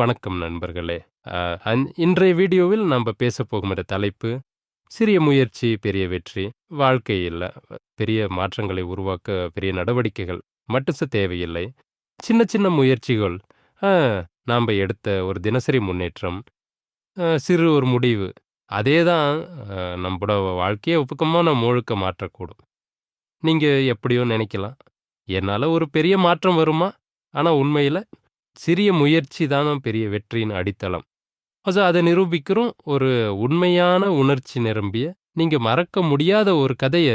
வணக்கம் நண்பர்களே. இன்றைய வீடியோவில் நம்ம பேச போகிற தலைப்பு, சிறிய முயற்சி பெரிய வெற்றி. வாழ்க்கையில் பெரிய மாற்றங்களை உருவாக்க பெரிய நடவடிக்கைகள் மட்டும் தேவையில்லை. சின்ன சின்ன முயற்சிகள் நாம் எடுத்த ஒரு தினசரி முன்னேற்றம், சிறு ஒரு முடிவு. அதே தான் நம்மளோட வாழ்க்கையை வாழ்க்கைய பக்கமான முழுக்க மாற்றக்கூடும். நீங்கள் எப்படியோ நினைக்கலாம் என்னால் ஒரு பெரிய மாற்றம் வருமா? ஆனால் உண்மையில் சிறிய முயற்சி தான பெரிய வெற்றியின் அடித்தளம். சோ அதை நிரூபிக்கிறோம் ஒரு உண்மையான உணர்ச்சி நிரம்பிய, நீங்க மறக்க முடியாத ஒரு கதைய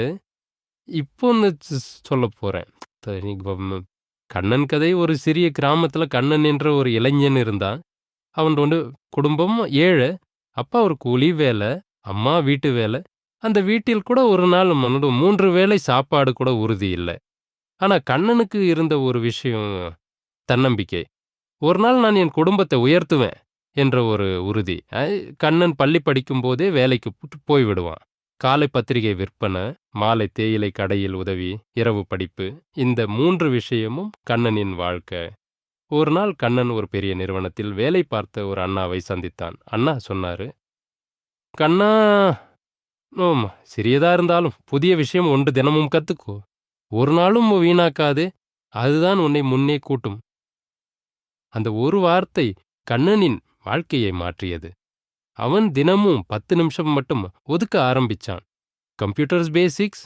இப்போன்னு சொல்ல சொல்லப் போறேன். கண்ணன் கதை ஒரு சிறிய கிராமத்துல கண்ணன் என்ற ஒரு இளைஞன் இருந்தான். அவன் வந்து குடும்பம் ஏழை. அப்பா ஒரு கூலி வேலை, அம்மா வீட்டு வேலை. அந்த வீட்டில் கூட ஒரு நாள் 3 வேளை சாப்பாடு கூட உறுதி இல்ல. ஆனா கண்ணனுக்கு இருந்த ஒரு விஷயம் தன்னம்பிக்கை. ஒரு நாள் நான் என் குடும்பத்தை உயர்த்துவேன் என்ற ஒரு உறுதி. கண்ணன் பள்ளி படிக்கும்போதே வேலைக்கு போய்விடுவான். காலை பத்திரிகை விற்பனை, மாலை தேயிலை கடையில் உதவி, இரவு படிப்பு. இந்த மூன்று விஷயமும் கண்ணனின் வாழ்க்கை. ஒரு நாள் கண்ணன் ஒரு பெரிய நிறுவனத்தில் வேலை பார்த்த ஒரு அண்ணாவை சந்தித்தான். அண்ணா சொன்னாரு, "கண்ணா, ம் சிறியதா இருந்தாலும் புதிய விஷயம் ஒன்று தினமும் கத்துக்கோ. ஒரு நாளும் வீணாக்காது அதுதான் உன்னை முன்னே கூட்டும்." அந்த ஒரு வார்த்தை கண்ணனின் வாழ்க்கையை மாற்றியது. அவன் தினமும் 10 நிமிஷம் மட்டும் ஒதுக்க ஆரம்பிச்சான். Computers basics,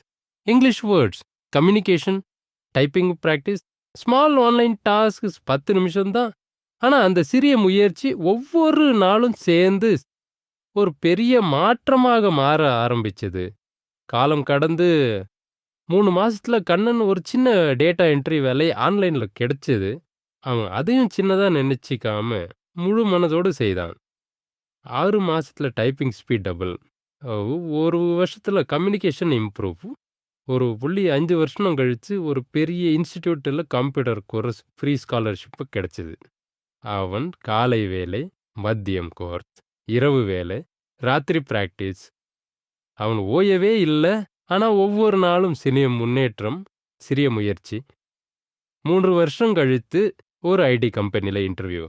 English words, communication, typing practice, small online tasks 10 நிமிஷம் தான். ஆனா அந்த சிறிய முயற்சி ஒவ்வொரு நாளும் சேர்ந்து ஒரு பெரிய மாற்றமாக மாற ஆரம்பிச்சது. காலம் கடந்து மூணு மாசத்துல கண்ணன் ஒரு சின்ன டேட்டா என்ட்ரி வேலை ஆன்லைன்ல கிடைச்சது. அவன் அதையும் சின்னதா நினைச்சிக்காம முழு மனதோடு செய்தான். ஆறு மாசத்துல டைப்பிங் ஸ்பீட் டபுள். ஒரு வருஷத்துல கம்யூனிகேஷன் இம்ப்ரூவ். ஒரு புள்ளி அஞ்சு வருஷம் கழிச்சு ஒரு பெரிய இன்ஸ்டிடியூட்டில் கம்ப்யூட்டர் கோர்ஸ் ஃப்ரீ ஸ்காலர்ஷிப் கிடைச்சிது அவன் காலை வேலை, மதியம் கோர்ஸ், இரவு வேலை, ராத்திரி பிராக்டிஸ். அவன் ஓயவே இல்ல. ஆனா ஒவ்வொரு நாளும் சிறிய முன்னேற்றம், சிறிய முயற்சி. மூன்று வருஷம் கழித்து ஒரு ஐடி கம்பெனில இன்டர்வியூ.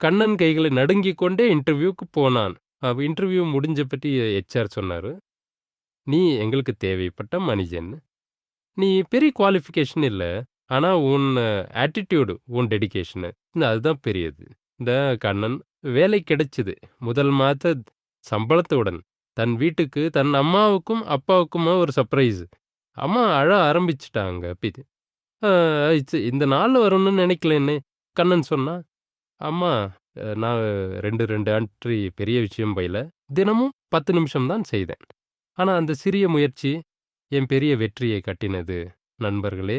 கண்ணன் கைகளை நடுங்கிக் கொண்டே இன்டர்வியூக்கு போனான். இன்டர்வியூ முடிஞ்ச பற்றி ஹெச்ஆர் சொன்னார் "நீ எங்களுக்கு தேவைப்பட்ட மனிதன். நீ பெரிய குவாலிஃபிகேஷன் இல்லை ஆனால் உன் ஆட்டிடியூடு உன் டெடிக்கேஷனு அதுதான் பெரியது." இந்த கண்ணன் வேலை கிடைச்சது. முதல் மாத சம்பளத்துடன் தன் வீட்டுக்கு தன் அம்மாவுக்கும் அப்பாவுக்குமா ஒரு சர்ப்ரைஸ். அம்மா அழ ஆரம்பிச்சுட்டாங்க. அ இந்த நாள் வரும்னு நினைக்கலன்னு கண்ணன் சொன்னா "அம்மா, நான் ரெண்டு ரெண்டு ஆண்ட்ரி பெரிய விஷயம் பைல. தினமும் 10 நிமிஷம் தான் செய்தேன். ஆனா அந்த சிறிய முயற்சி என் பெரிய வெற்றியை கட்டினது." நண்பர்களே,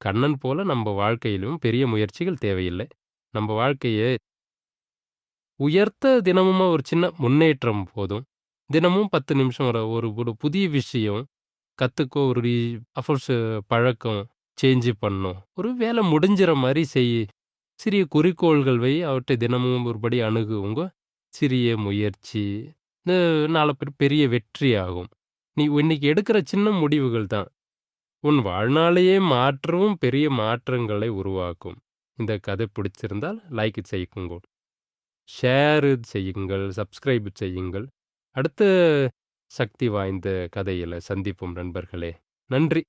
கண்ணன் போல நம்ம வாழ்க்கையிலும் பெரிய முயற்சிகள் தேவையில்லை. நம்ம வாழ்க்கையை உயர்த்த தினமும் ஒரு சின்ன முன்னேற்றம் போதும். தினமும் 10 நிமிஷம் ஒரு ஒரு புதிய விஷயம் கத்துக்கோ. ஒரு அஃபோர்ஸ் பழக்கம் சேஞ்சு பண்ணும் ஒரு வேலை முடிஞ்சிற மாதிரி செய். சிறிய குறிக்கோள்கள் வை. அவற்றை தினமும் ஒருபடி அணுகு உங்க சிறிய முயற்சி நாலு பேர் பெரிய வெற்றி ஆகும். நீ இன்னைக்கு எடுக்கிற சின்ன முடிவுகள் தான் உன் வாழ்நாளையே மாற்றவும் பெரிய மாற்றங்களை உருவாக்கும். இந்த கதை பிடிச்சிருந்தால் லைக் செய்யுங்க. ஷேர் செய்யுங்கள். சப்ஸ்கிரைப் செய்யுங்கள். அடுத்த சக்தி வாய்ந்த கதையில சந்திப்போம் நண்பர்களே. நன்றி.